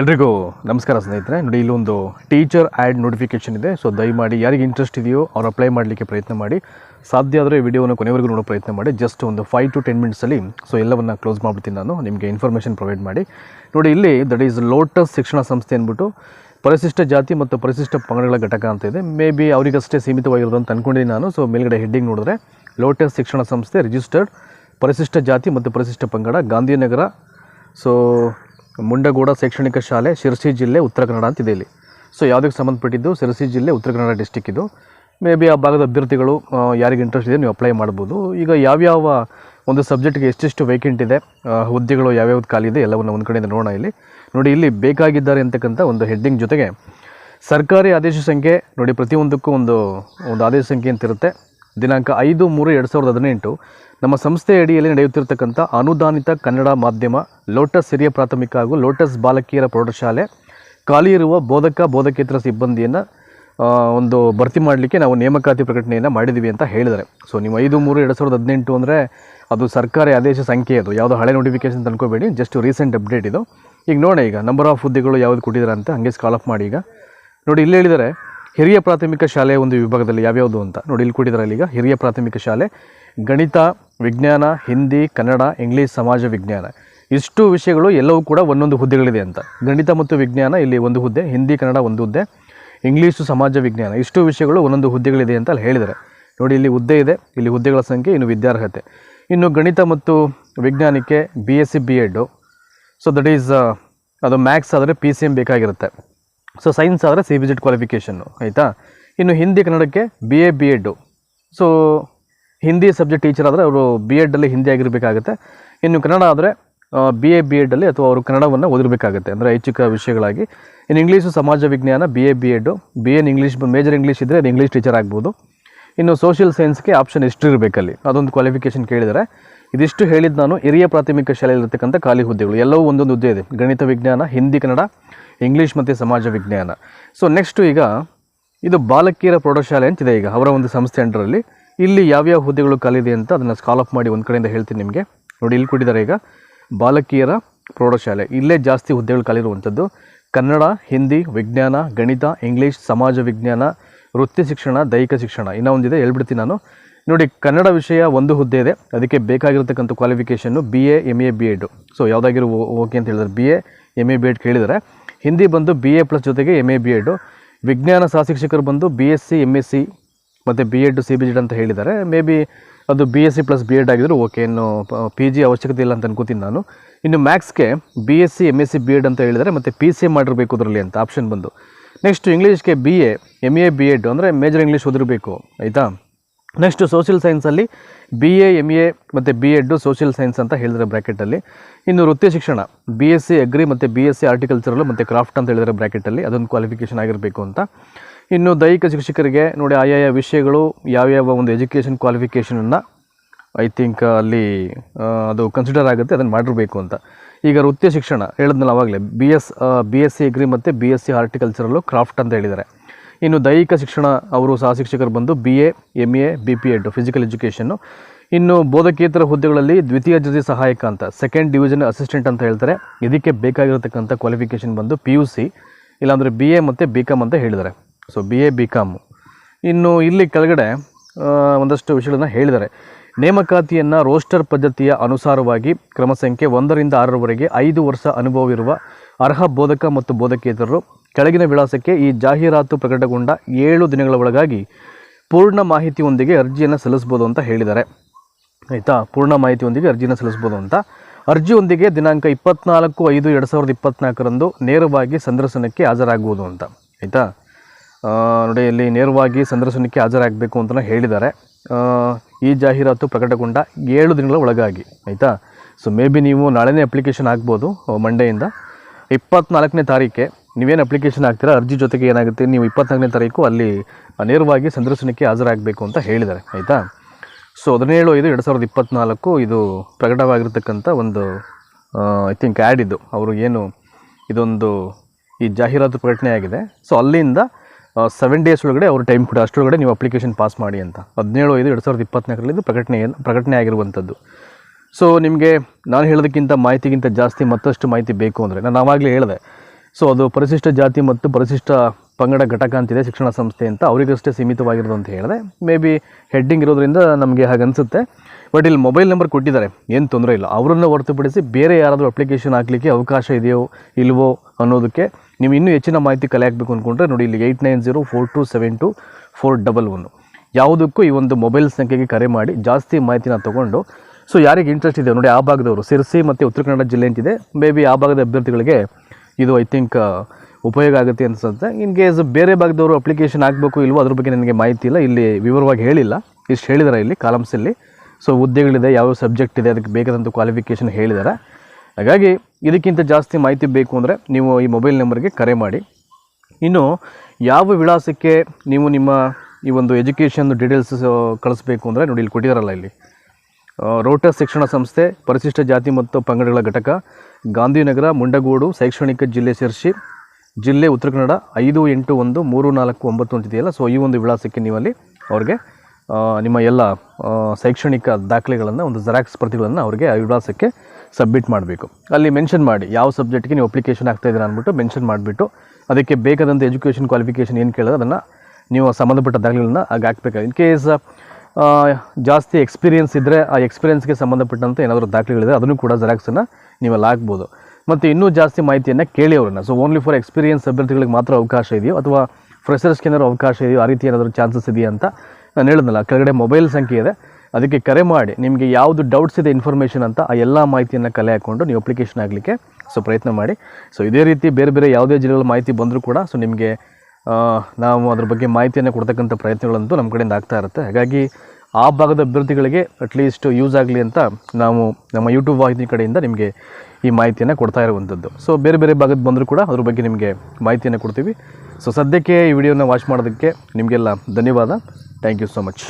ಎಲ್ರಿಗೂ ನಮಸ್ಕಾರ ಸ್ನೇಹಿತರೆ. ನೋಡಿ, ಇಲ್ಲೊಂದು ಟೀಚರ್ ಆ್ಯಡ್ ನೋಟಿಫಿಕೇಷನ್ ಇದೆ. ಸೊ ದಯಮಾಡಿ ಯಾರಿಗೆ ಇಂಟ್ರೆಸ್ಟ್ ಇದೆಯೋ ಅವ್ರು ಅಪ್ಲೈ ಮಾಡಲಿಕ್ಕೆ ಪ್ರಯತ್ನ ಮಾಡಿ. ಸಾಧ್ಯ ಆದರೆ ವಿಡಿಯೋನ ಕೊನೆವರೆಗೂ ನೋಡೋ ಪ್ರಯತ್ನ ಮಾಡಿ. ಜಸ್ಟ್ ಒಂದು ಫೈವ್ ಟು ಟೆನ್ ಮಿನಿಟ್ಸಲ್ಲಿ ಸೊ ಎಲ್ಲವನ್ನು ಕ್ಲೋಸ್ ಮಾಡ್ಬಿಡ್ತೀನಿ ನಾನು. ನಿಮಗೆ ಇನ್ಫಾರ್ಮೇಷನ್ ಪ್ರೊವೈಡ್ ಮಾಡಿ. ನೋಡಿ, ಇಲ್ಲಿ ದಟ್ ಈಸ್ ಲೋಟಸ್ ಶಿಕ್ಷಣ ಸಂಸ್ಥೆ ಅಂದ್ಬಿಟ್ಟು ಪರಿಶಿಷ್ಟ ಜಾತಿ ಮತ್ತು ಪರಿಶಿಷ್ಟ ಪಂಗಡಗಳ ಘಟಕ ಅಂತ ಇದೆ. ಮೇ ಬಿ ಅವರಿಗಷ್ಟೇ ಸೀಮಿತವಾಗಿರೋದು ಅಂತ ಅಂದ್ಕೊಂಡಿದ್ದೀನಿ ನಾನು. ಸೊ ಮೇಲ್ಗಡೆ ಹೆಡ್ಡಿಂಗ್ ನೋಡಿದ್ರೆ ಲೋಟಸ್ ಶಿಕ್ಷಣ ಸಂಸ್ಥೆ ರಿಜಿಸ್ಟರ್ಡ್ ಪರಿಶಿಷ್ಟ ಜಾತಿ ಮತ್ತು ಪರಿಶಿಷ್ಟ ಪಂಗಡ, ಗಾಂಧಿನಗರ. ಸೊ ಮುಂಡಗೋಡ ಶೈಕ್ಷಣಿಕ ಶಾಲೆ ಶಿರಸಿ ಜಿಲ್ಲೆ ಉತ್ತರ ಕನ್ನಡ ಅಂತಿದೆ ಇಲ್ಲಿ. ಸೊ ಯಾವುದಕ್ಕೆ ಸಂಬಂಧಪಟ್ಟಿದ್ದು? ಶಿರಸಿ ಜಿಲ್ಲೆ ಉತ್ತರ ಕನ್ನಡ ಡಿಸ್ಟಿಕ್ ಇದು. ಮೇ ಬಿ ಆ ಭಾಗದ ಅಭ್ಯರ್ಥಿಗಳು ಯಾರಿಗೆ ಇಂಟ್ರೆಸ್ಟ್ ಇದೆ, ನೀವು ಅಪ್ಲೈ ಮಾಡ್ಬೋದು. ಈಗ ಯಾವ್ಯಾವ ಒಂದು ಸಬ್ಜೆಕ್ಟ್ಗೆ ಎಷ್ಟೆಷ್ಟು ವೇಕೆಂಟ್ ಇದೆ ಹುದ್ದೆಗಳು ಯಾವ್ಯಾವ್ದು ಖಾಲಿ ಇದೆ, ಎಲ್ಲವನ್ನು ಒಂದು ಕಡೆಯಿಂದ ನೋಡೋಣ ಇಲ್ಲಿ. ನೋಡಿ, ಇಲ್ಲಿ ಬೇಕಾಗಿದ್ದಾರೆ ಅಂತಕ್ಕಂಥ ಒಂದು ಹೆಡ್ಡಿಂಗ್ ಜೊತೆಗೆ ಸರ್ಕಾರಿ ಆದೇಶ ಸಂಖ್ಯೆ, ನೋಡಿ, ಪ್ರತಿಯೊಂದಕ್ಕೂ ಒಂದು ಒಂದು ಆದೇಶ ಸಂಖ್ಯೆ ಅಂತ ಇರುತ್ತೆ ದಿನಾಂಕ ಐದು ಮೂರು ಎರಡು ಸಾವಿರದ ಹದಿನೆಂಟು, ನಮ್ಮ ಸಂಸ್ಥೆಯಡಿಯಲ್ಲಿ ನಡೆಯುತ್ತಿರ್ತಕ್ಕಂಥ ಅನುದಾನಿತ ಕನ್ನಡ ಮಾಧ್ಯಮ, ಲೋಟಸ್ ಹಿರಿಯ ಪ್ರಾಥಮಿಕ ಹಾಗೂ ಲೋಟಸ್ ಬಾಲಕಿಯರ ಪ್ರೌಢಶಾಲೆ, ಖಾಲಿ ಇರುವ ಬೋಧಕ ಬೋಧಕೇತರ ಸಿಬ್ಬಂದಿಯನ್ನು ಒಂದು ಭರ್ತಿ ಮಾಡಲಿಕ್ಕೆ ನಾವು ನೇಮಕಾತಿ ಪ್ರಕಟಣೆಯನ್ನು ಮಾಡಿದ್ದೀವಿ ಅಂತ ಹೇಳಿದರೆ ಸೊ ನೀವು ಐದು ಮೂರು ಎರಡು ಸಾವಿರದ ಹದಿನೆಂಟು ಅಂದರೆ ಅದು ಸರ್ಕಾರಿ ಆದೇಶ ಸಂಖ್ಯೆ ಅದು. ಯಾವುದು ಹಳೆ ನೋಟಿಫಿಕೇಶನ್ ಅಂತ ಅನ್ಕೋಬೇಡಿ ಜಸ್ಟ್ ರೀಸೆಂಟ್ ಅಪ್ಡೇಟ್ ಇದು. ಈಗ ನೋಡೋಣ ಈಗ ನಂಬರ್ ಆಫ್ ಹುದ್ದೆಗಳು ಯಾವ್ದು ಕೊಟ್ಟಿದ್ದಾರೆ ಅಂತ, ಹಂಗೆ ಸ್ಕಾಲ್ ಆಫ್ ಮಾಡಿ ಈಗ. ನೋಡಿ, ಇಲ್ಲಿ ಹೇಳಿದ್ದಾರೆ ಹಿರಿಯ ಪ್ರಾಥಮಿಕ ಶಾಲೆಯ ಒಂದು ವಿಭಾಗದಲ್ಲಿ ಯಾವ್ಯಾವುದು ಅಂತ ನೋಡಿ, ಇಲ್ಲಿ ಕೊಟ್ಟಿದ್ದಾರೆ ಈಗ. ಹಿರಿಯ ಪ್ರಾಥಮಿಕ ಶಾಲೆ, ಗಣಿತ, ವಿಜ್ಞಾನ, ಹಿಂದಿ, ಕನ್ನಡ, ಇಂಗ್ಲೀಷ್, ಸಮಾಜ, ವಿಜ್ಞಾನ. ಇಷ್ಟು ವಿಷಯಗಳು ಎಲ್ಲವೂ ಕೂಡ ಒಂದೊಂದು ಹುದ್ದೆಗಳಿದೆ ಅಂತ. ಗಣಿತ ಮತ್ತು ವಿಜ್ಞಾನ ಇಲ್ಲಿ ಒಂದು ಹುದ್ದೆ, ಹಿಂದಿ, ಕನ್ನಡ ಒಂದು ಹುದ್ದೆ, ಇಂಗ್ಲೀಷು, ಸಮಾಜ, ವಿಜ್ಞಾನ. ಇಷ್ಟು ವಿಷಯಗಳು ಒಂದೊಂದು ಹುದ್ದೆಗಳಿದೆ ಅಂತ ಅಲ್ಲಿ ಹೇಳಿದರೆ ನೋಡಿ, ಇಲ್ಲಿ ಹುದ್ದೆ ಇದೆ, ಇಲ್ಲಿ ಹುದ್ದೆಗಳ ಸಂಖ್ಯೆ, ಇನ್ನು ವಿದ್ಯಾರ್ಹತೆ. ಇನ್ನು ಗಣಿತ ಮತ್ತು ವಿಜ್ಞಾನಕ್ಕೆ B S C B Ed so that is ಅದು ಮ್ಯಾಥ್ಸ್ ಆದರೆ ಪಿ ಸಿ ಎಂ ಬೇಕಾಗಿರುತ್ತೆ. ಸೊ ಸೈನ್ಸ್ ಆದರೆ ಸಿ ಜೆಡ್ ಕ್ವಾಲಿಫಿಕೇಷನ್ನು ಆಯಿತಾ? ಇನ್ನು ಹಿಂದಿ, ಕನ್ನಡಕ್ಕೆ B A B Ed so Hindi subject teacher ಆದರೆ ಅವರು ಬಿ ಎಡ್ಡಲ್ಲಿ ಹಿಂದಿ ಆಗಿರಬೇಕಾಗುತ್ತೆ. ಇನ್ನು ಕನ್ನಡ ಆದರೆ ಬಿ ಎ ಬಿ ಎಡ್ಡಲ್ಲಿ ಅಥವಾ ಅವರು ಕನ್ನಡವನ್ನು ಓದಿರಬೇಕಾಗುತ್ತೆ, ಅಂದರೆ ಐಚ್ಛಿಕ ವಿಷಯಗಳಾಗಿ. ಇನ್ನು ಇಂಗ್ಲೀಷು ಸಮಾಜ ವಿಜ್ಞಾನ B A B Ed B N English major English ಇದ್ದರೆ ಅದು ಇಂಗ್ಲೀಷ್ ಟೀಚರ್ ಆಗ್ಬೋದು. ಇನ್ನು ಸೋಷಿಯಲ್ ಸೈನ್ಸ್ಗೆ ಆಪ್ಷನ್ ಎಷ್ಟು ಇರಬೇಕಲ್ಲಿ ಅದೊಂದು ಕ್ವಾಲಿಫಿಕೇಷನ್ ಕೇಳಿದರೆ. ಇದಿಷ್ಟು ಹೇಳಿದ ನಾನು ಹಿರಿಯ ಪ್ರಾಥಮಿಕ ಶಾಲೆಯಲ್ಲಿರ್ತಕ್ಕಂಥ ಖಾಲಿ ಹುದ್ದೆಗಳು. ಎಲ್ಲವೂ ಒಂದೊಂದು ಹುದ್ದೆ ಇದೆ. ಗಣಿತ ವಿಜ್ಞಾನ, ಹಿಂದಿ, ಕನ್ನಡ, ಇಂಗ್ಲೀಷ್ ಮತ್ತು ಸಮಾಜ ವಿಜ್ಞಾನ. ಸೊ ನೆಕ್ಸ್ಟು ಈಗ ಇದು ಬಾಲಕಿಯರ ಪ್ರೌಢಶಾಲೆ ಅಂತಿದೆ ಈಗ, ಅವರ ಒಂದು ಸಂಸ್ಥೆ ಅಂಡರಲ್ಲಿ ಇಲ್ಲಿ ಯಾವ್ಯಾವ ಹುದ್ದೆಗಳು ಖಾಲಿದೆ ಅಂತ ಅದನ್ನು ಸ್ಕಾಲಪ್ ಮಾಡಿ ಒಂದು ಕಡೆಯಿಂದ ಹೇಳ್ತೀನಿ ನಿಮಗೆ. ನೋಡಿ, ಇಲ್ಲಿ ಕೊಟ್ಟಿದ್ದಾರೆ ಈಗ ಬಾಲಕಿಯರ ಪ್ರೌಢಶಾಲೆ. ಇಲ್ಲೇ ಜಾಸ್ತಿ ಹುದ್ದೆಗಳು ಖಾಲಿರುವಂಥದ್ದು. ಕನ್ನಡ, ಹಿಂದಿ, ವಿಜ್ಞಾನ, ಗಣಿತ, ಇಂಗ್ಲೀಷ್, ಸಮಾಜ ವಿಜ್ಞಾನ, ವೃತ್ತಿ ಶಿಕ್ಷಣ, ದೈಹಿಕ ಶಿಕ್ಷಣ. ಇನ್ನೂ ಒಂದಿದೆ, ಹೇಳ್ಬಿಡ್ತೀನಿ ನಾನು. ನೋಡಿ, ಕನ್ನಡ ವಿಷಯ ಒಂದು ಹುದ್ದೆ ಇದೆ. ಅದಕ್ಕೆ ಬೇಕಾಗಿರತಕ್ಕಂಥ qualification B A M A B Ed so ಯಾವುದಾಗಿರೋ okay ಅಂತ ಹೇಳಿದ್ರೆ B A M A B Ed ಕೇಳಿದರೆ. ಹಿಂದಿ ಬಂದು ಬಿ ಎ ಪ್ಲಸ್ ಜೊತೆಗೆ ಎಂ ಎ ಬಿ ಎಡು ವಿಜ್ಞಾನ ಸಹ ಶಿಕ್ಷಕರು ಬಂದು B S C M S C ಮತ್ತು B Ed C B Z ಅಂತ ಹೇಳಿದ್ದಾರೆ ಮೇ ಬಿ ಅದು B S C plus B Ed ಆಗಿದ್ದರೂ ಓಕೆ. ಇನ್ನು, ಪಿ ಜಿ ಅವಶ್ಯಕತೆ ಇಲ್ಲ ಅಂತ ಅನ್ಕೋತೀನಿ ನಾನು. ಇನ್ನು ಮ್ಯಾಥ್ಸ್ಗೆ B S C M S C B Ed ಅಂತ ಹೇಳಿದರೆ. ಮತ್ತು ಪಿ ಸಿ ಎ ಮಾಡಿರಬೇಕು ಅದರಲ್ಲಿ ಅಂತ ಆಪ್ಷನ್ ಬಂದು. Next ಇಂಗ್ಲೀಷ್ಗೆ B A M A B Ed ಅಂದರೆ ಮೇಜರ್ ಇಂಗ್ಲೀಷ್ ಓದಿರಬೇಕು. ಆಯಿತಾ? ನೆಕ್ಸ್ಟ್ ಸೋಷಿಯಲ್ ಸೈನ್ಸಲ್ಲಿ ಬಿ ಎ ಎಂ ಎ ಮತ್ತು ಬಿ ಎಡ್ಡು ಸೋಷಿಯಲ್ ಸೈನ್ಸ್ ಅಂತ ಹೇಳಿದರೆ ಬ್ರ್ಯಾಕೆಟಲ್ಲಿ ಇನ್ನು ವೃತ್ತಿ ಶಿಕ್ಷಣ ಬಿ ಎಸ್ ಸಿ ಅಗ್ರಿ ಮತ್ತು ಬಿ ಎಸ್ ಸಿ ಆರ್ಟಿಕಲ್ಚರಲ್ಲು ಮತ್ತು ಕ್ರಾಫ್ಟ್ ಅಂತ ಹೇಳಿದರೆ ಬ್ರ್ಯಾಕೆಟಲ್ಲಿ ಅದೊಂದು ಕ್ವಾಲಿಫಿಕೇಷನ್ ಆಗಿರಬೇಕು ಅಂತ. ಇನ್ನು ದೈಹಿಕ ಶಿಕ್ಷಕರಿಗೆ ನೋಡಿ ಆಯಾಯ ವಿಷಯಗಳು, ಯಾವ್ಯಾವ ಒಂದು ಎಜುಕೇಷನ್ ಕ್ವಾಲಿಫಿಕೇಷನನ್ನು ಐ ಥಿಂಕ್ ಅಲ್ಲಿ ಅದು ಕನ್ಸಿಡರ್ ಆಗುತ್ತೆ, ಅದನ್ನು ಮಾಡಿರಬೇಕು ಅಂತ. ಈಗ ವೃತ್ತಿ ಶಿಕ್ಷಣ, ಹೇಳಿದ್ನಲ್ಲ ಆವಾಗಲೇ B S B S C agri ಮತ್ತು ಬಿ ಎಸ್ ಸಿ ಆರ್ಟಿಕಲ್ಚರಲ್ಲೂ ಕ್ರಾಫ್ಟ್ ಅಂತ ಹೇಳಿದ್ದಾರೆ. ಇನ್ನು ದೈಹಿಕ ಶಿಕ್ಷಣ ಅವರು ಸಹ ಶಿಕ್ಷಕರು ಬಂದು B A M A B P Ed physical education ಇನ್ನು ಬೋಧಕೇತರ ಹುದ್ದೆಗಳಲ್ಲಿ ದ್ವಿತೀಯ ಜೊತೆ ಸಹಾಯಕ ಅಂತ ಸೆಕೆಂಡ್ ಡಿವಿಷನ್ ಅಸಿಸ್ಟೆಂಟ್ ಅಂತ ಹೇಳ್ತಾರೆ. ಇದಕ್ಕೆ ಬೇಕಾಗಿರತಕ್ಕಂಥ ಕ್ವಾಲಿಫಿಕೇಷನ್ ಬಂದು ಪಿ ಯು ಸಿ ಇಲ್ಲಾಂದರೆ ಬಿ ಎ ಮತ್ತು ಬಿ ಕಾಮ್ ಅಂತ ಹೇಳಿದ್ದಾರೆ. So B A B com ಇನ್ನು ಇಲ್ಲಿ ಕೆಳಗಡೆ ಒಂದಷ್ಟು ವಿಷಯಗಳನ್ನು ಹೇಳಿದ್ದಾರೆ. ನೇಮಕಾತಿಯನ್ನು ರೋಸ್ಟರ್ ಪದ್ಧತಿಯ ಅನುಸಾರವಾಗಿ ಕ್ರಮ ಸಂಖ್ಯೆ ಒಂದರಿಂದ ಆರರವರೆಗೆ ಐದು ವರ್ಷ ಅನುಭವವಿರುವ ಅರ್ಹ ಬೋಧಕ ಮತ್ತು ಬೋಧಕೇತರರು ಕೆಳಗಿನ ವಿಳಾಸಕ್ಕೆ ಈ ಜಾಹೀರಾತು ಪ್ರಕಟಗೊಂಡ ಏಳು ದಿನಗಳ ಒಳಗಾಗಿ ಪೂರ್ಣ ಮಾಹಿತಿಯೊಂದಿಗೆ ಅರ್ಜಿಯನ್ನು ಸಲ್ಲಿಸ್ಬೋದು ಅಂತ ಹೇಳಿದ್ದಾರೆ. ಆಯಿತಾ? ಪೂರ್ಣ ಮಾಹಿತಿಯೊಂದಿಗೆ ಅರ್ಜಿಯನ್ನು ಸಲ್ಲಿಸ್ಬೋದು ಅಂತ. ಅರ್ಜಿಯೊಂದಿಗೆ ದಿನಾಂಕ ಇಪ್ಪತ್ನಾಲ್ಕು ಐದು ಎರಡು ಸಾವಿರದ ಇಪ್ಪತ್ನಾಲ್ಕರಂದು ನೇರವಾಗಿ ಸಂದರ್ಶನಕ್ಕೆ ಹಾಜರಾಗುವುದು ಅಂತ. ಆಯಿತಾ? ನೋಡಿ, ಇಲ್ಲಿ ನೇರವಾಗಿ ಸಂದರ್ಶನಕ್ಕೆ ಹಾಜರಾಗಬೇಕು ಅಂತ ಹೇಳಿದ್ದಾರೆ. ಈ ಜಾಹೀರಾತು ಪ್ರಕಟಗೊಂಡ ಏಳು ದಿನಗಳ ಒಳಗಾಗಿ. ಆಯಿತಾ? ಸೊ ಮೇ ಬಿ ನೀವು ನಾಳೆನೇ ಅಪ್ಲಿಕೇಶನ್ ಆಗ್ಬೋದು, ಮಂಡೆಯಿಂದ. ಇಪ್ಪತ್ನಾಲ್ಕನೇ ತಾರೀಕೆ. ನೀವೇನು ಅಪ್ಲಿಕೇಶನ್ ಹಾಕ್ತೀರಾ? ಅರ್ಜಿ ಜೊತೆಗೆ ಏನಾಗುತ್ತೆ? ನೀವು ಇಪ್ಪತ್ನಾಲ್ಕನೇ ತಾರೀಕು ಅಲ್ಲಿ ನೇರವಾಗಿ ಸಂದರ್ಶನಕ್ಕೆ ಹಾಜರಾಗಬೇಕು ಅಂತ ಹೇಳಿದ್ದಾರೆ. ಆಯಿತಾ? ಸೊ ಹದಿನೇಳು ಐದು ಎರಡು ಸಾವಿರದ ಇಪ್ಪತ್ತ್ನಾಲ್ಕು ಇದು ಪ್ರಕಟವಾಗಿರ್ತಕ್ಕಂಥ ಒಂದು ಐ ಥಿಂಕ್ ಆ್ಯಡ್ ಇದು. ಅವರು ಏನು ಇದೊಂದು ಈ ಜಾಹೀರಾತು ಪ್ರಕಟಣೆ ಆಗಿದೆ. ಸೊ ಅಲ್ಲಿಂದ ಸೆವೆನ್ ಡೇಸ್ ಒಳಗಡೆ ಅವರು ಟೈಮ್ ಕೊಡಿ. ಅಷ್ಟರೊಳಗಡೆ ನೀವು ಅಪ್ಲಿಕೇಶನ್ ಪಾಸ್ ಮಾಡಿ ಅಂತ. ಹದಿನೇಳು ಐದು ಎರಡು ಸಾವಿರದ ಇಪ್ಪತ್ನಾಲ್ಕರಲ್ಲಿ ಇದು ಪ್ರಕಟಣೆ ಪ್ರಕಟಣೆ ಆಗಿರುವಂಥದ್ದು. ಸೊ ನಿಮಗೆ ನಾನು ಹೇಳೋದಕ್ಕಿಂತ ಮಾಹಿತಿಗಿಂತ ಜಾಸ್ತಿ ಮತ್ತಷ್ಟು ಮಾಹಿತಿ ಬೇಕು ಅಂದರೆ, ನಾನು ಆವಾಗಲೇ ಹೇಳಿದೆ ಸೊ ಅದು ಪರಿಶಿಷ್ಟ ಜಾತಿ ಮತ್ತು ಪರಿಶಿಷ್ಟ ಪಂಗಡ ಘಟಕ ಅಂತಿದೆ ಶಿಕ್ಷಣ ಸಂಸ್ಥೆ ಅಂತ. ಅವರಿಗಷ್ಟೇ ಸೀಮಿತವಾಗಿರೋದು ಅಂತ ಹೇಳಿದೆ. ಮೇ ಬಿ ಹೆಡ್ಡಿಂಗ್ ಇರೋದ್ರಿಂದ ನಮಗೆ ಹಾಗೆ ಅನಿಸುತ್ತೆ. ಬಟ್ ಇಲ್ಲಿ ಮೊಬೈಲ್ ನಂಬರ್ ಕೊಟ್ಟಿದ್ದಾರೆ. ಏನು ತೊಂದರೆ ಇಲ್ಲ. ಅವರನ್ನು ಹೊರತುಪಡಿಸಿ ಬೇರೆ ಯಾರಾದರೂ ಅಪ್ಲಿಕೇಶನ್ ಹಾಕಲಿಕ್ಕೆ ಅವಕಾಶ ಇದೆಯೋ ಇಲ್ವೋ ಅನ್ನೋದಕ್ಕೆ ನೀವು ಇನ್ನೂ ಹೆಚ್ಚಿನ ಮಾಹಿತಿ ಕಲೆ ಹಾಕಬೇಕು ಅಂದ್ಕೊಂಡ್ರೆ ನೋಡಿ ಇಲ್ಲಿ eight nine zero four two seven two four double one ಯಾವುದಕ್ಕೂ ಈ ಒಂದು ಮೊಬೈಲ್ ಸಂಖ್ಯೆಗೆ ಕರೆ ಮಾಡಿ ಜಾಸ್ತಿ ಮಾಹಿತಿನ ತೊಗೊಂಡು. ಸೊ ಯಾರಿಗೆ ಇಂಟ್ರೆಸ್ಟ್ ಇದೆ ನೋಡಿ ಆ ಭಾಗದವರು ಸಿರ್ಸಿ ಮತ್ತು ಉತ್ತರ ಕನ್ನಡ ಜಿಲ್ಲೆ ಅಂತಿದೆ. ಮೇ ಬಿ ಆ ಭಾಗದ ಅಭ್ಯರ್ಥಿಗಳಿಗೆ ಇದು ಐ ಥಿಂಕ್ ಉಪಯೋಗ ಆಗುತ್ತೆ ಅನ್ಸುತ್ತೆ. ಇನ್ ಕೇಸ್ ಬೇರೆ ಭಾಗದವರು ಅಪ್ಲಿಕೇಶನ್ ಹಾಕಬೇಕು ಇಲ್ವೋ ಅದ್ರ ಬಗ್ಗೆ ನನಗೆ ಮಾಹಿತಿ ಇಲ್ಲ. ಇಲ್ಲಿ ವಿವರವಾಗಿ ಹೇಳಿಲ್ಲ. ಇಷ್ಟು ಹೇಳಿದ್ದಾರೆ ಇಲ್ಲಿ ಕಾಲಮ್ಸಲ್ಲಿ ಸೊ ಹುದ್ದೆಗಳಿದೆ ಯಾವ ಸಬ್ಜೆಕ್ಟ್ ಇದೆ, ಅದಕ್ಕೆ ಬೇಕಾದಂಥ ಕ್ವಾಲಿಫಿಕೇಷನ್ ಹೇಳಿದ್ದಾರೆ ಹಾಗಾಗಿ ಇದಕ್ಕಿಂತ ಜಾಸ್ತಿ ಮಾಹಿತಿ ಬೇಕು ಅಂದರೆ ನೀವು ಈ ಮೊಬೈಲ್ ನಂಬರ್ಗೆ ಕರೆ ಮಾಡಿ. ಇನ್ನು ಯಾವ ವಿಳಾಸಕ್ಕೆ ನೀವು ನಿಮ್ಮ ಈ ಒಂದು ಎಜುಕೇಷನ್ ಡೀಟೇಲ್ಸ್ ಕಳಿಸ್ಬೇಕು ಅಂದರೆ ನೋಡಿ, ಇಲ್ಲಿ ಕೊಟ್ಟಿದ್ದಾರಲ್ಲ ಇಲ್ಲಿ. ಆ, ರೋಟಸ್ ಶಿಕ್ಷಣ ಸಂಸ್ಥೆ ಪರಿಶಿಷ್ಟ ಜಾತಿ ಮತ್ತು ಪಂಗಡಗಳ ಘಟಕ ಗಾಂಧಿನಗರ ಮುಂಡಗೋಡು ಶೈಕ್ಷಣಿಕ ಜಿಲ್ಲೆ ಸೇರಿಸಿ ಜಿಲ್ಲೆ ಉತ್ತರ ಕನ್ನಡ ಐದು ಎಂಟು ಒಂದು ಮೂರು ನಾಲ್ಕು ಒಂಬತ್ತು ಅಂತಿದೆಯಲ್ಲ ಸೊ ಈ ಒಂದು ವಿಳಾಸಕ್ಕೆ ನೀವಲ್ಲಿ ಅವ್ರಿಗೆ ನಿಮ್ಮ ಎಲ್ಲ ಶೈಕ್ಷಣಿಕ ದಾಖಲೆಗಳನ್ನು ಒಂದು ಜೆರಾಕ್ಸ್ ಪ್ರತಿಗಳನ್ನು ಅವ್ರಿಗೆ ಆ ವಿಳಾಸಕ್ಕೆ ಸಬ್ಮಿಟ್ ಮಾಡಬೇಕು. ಅಲ್ಲಿ ಮೆನ್ಷನ್ ಮಾಡಿ ಯಾವ ಸಬ್ಜೆಕ್ಟ್ಗೆ ನೀವು ಅಪ್ಲಿಕೇಶನ್ ಆಗ್ತಾ ಇದ್ದೀರಾ ಅಂದ್ಬಿಟ್ಟು ಮೆನ್ಷನ್ ಮಾಡಿಬಿಟ್ಟು ಅದಕ್ಕೆ ಬೇಕಾದಂಥ ಎಜುಕೇಷನ್ ಕ್ವಾಲಿಫಿಕೇಷನ್ ಏನು ಕೇಳಿದ್ರೆ ಅದನ್ನು ನೀವು ಸಂಬಂಧಪಟ್ಟ ದಾಖಲೆಗಳನ್ನ ಆಗ ಹಾಕ್ಬೇಕಾಗಿ ಇನ್ ಕೇಸ್ ಜಾಸ್ತಿ ಎಕ್ಸ್ಪೀರಿಯನ್ಸ್ ಇದ್ದರೆ ಆ ಎಕ್ಸ್ಪೀರಿಯೆನ್ಸ್ಗೆ ಸಂಬಂಧಪಟ್ಟಂತೆ ಏನಾದರೂ ದಾಖಲೆಗಳಿದೆ, ಅದನ್ನು ಕೂಡ ಜೆರಾಕ್ಸನ್ನು ನೀವೆಲ್ಲ ಹಾಕ್ಬೋದು. ಮತ್ತು ಇನ್ನೂ ಜಾಸ್ತಿ ಮಾಹಿತಿಯನ್ನು ಕೇಳಿ ಅವರನ್ನು. ಸೊ ಓನ್ಲಿ ಫಾರ್ ಎಕ್ಸ್ಪೀರಿಯನ್ಸ್ ಅಭ್ಯರ್ಥಿಗಳಿಗೆ ಮಾತ್ರ ಅವಕಾಶ ಇದೆಯೋ, ಅಥವಾ ಫ್ರೆಷರ್ಸ್ಗೆ ಏನಾದ್ರು ಅವಕಾಶ ಇದೆಯೋ, ಆ ರೀತಿ ಏನಾದರೂ ಚಾನ್ಸಸ್ ಇದೆಯಾ ಅಂತ ನಾನು ಹೇಳಿದ್ನಲ್ಲ, ಕೆಳಗಡೆ ಮೊಬೈಲ್ ಸಂಖ್ಯೆ ಇದೆ. ಅದಕ್ಕೆ ಕರೆ ಮಾಡಿ, ನಿಮಗೆ ಯಾವುದು ಡೌಟ್ಸ್ ಇದೆ ಇನ್ಫಾರ್ಮೇಷನ್ ಅಂತ ಆ ಎಲ್ಲ ಮಾಹಿತಿಯನ್ನು ಕಲೆ ಹಾಕ್ಕೊಂಡು ನೀವು ಅಪ್ಲಿಕೇಶನ್ ಆಗಲಿಕ್ಕೆ ಸೊ ಪ್ರಯತ್ನ ಮಾಡಿ. ಸೊ ಇದೇ ರೀತಿ ಬೇರೆ ಬೇರೆ ಯಾವುದೇ ಜಿಲ್ಲೆಗಳ ಮಾಹಿತಿ ಬಂದರೂ ಕೂಡ ಸೊ ನಿಮಗೆ ನಾವು ಅದ್ರ ಬಗ್ಗೆ ಮಾಹಿತಿಯನ್ನು ಕೊಡ್ತಕ್ಕಂಥ ಪ್ರಯತ್ನಗಳಂತೂ ನಮ್ಮ ಕಡೆಯಿಂದ ಆಗ್ತಾ ಇರುತ್ತೆ. ಹಾಗಾಗಿ ಆ ಭಾಗದ ಅಭ್ಯರ್ಥಿಗಳಿಗೆ ಅಟ್ಲೀಸ್ಟ್ ಯೂಸ್ ಆಗಲಿ ಅಂತ ನಾವು ನಮ್ಮ ಯೂಟ್ಯೂಬ್ ವಾಹಿನಿ ಕಡೆಯಿಂದ ನಿಮಗೆ ಈ ಮಾಹಿತಿಯನ್ನು ಕೊಡ್ತಾ ಇರುವಂಥದ್ದು. ಸೊ ಬೇರೆ ಬೇರೆ ಭಾಗದ ಬಂದರೂ ಕೂಡ ಅದ್ರ ಬಗ್ಗೆ ನಿಮಗೆ ಮಾಹಿತಿಯನ್ನು ಕೊಡ್ತೀವಿ. ಸೊ ಸದ್ಯಕ್ಕೆ ಈ ವಿಡಿಯೋನ ವಾಚ್ ಮಾಡೋದಕ್ಕೆ ನಿಮಗೆಲ್ಲ ಧನ್ಯವಾದ. Thank you so much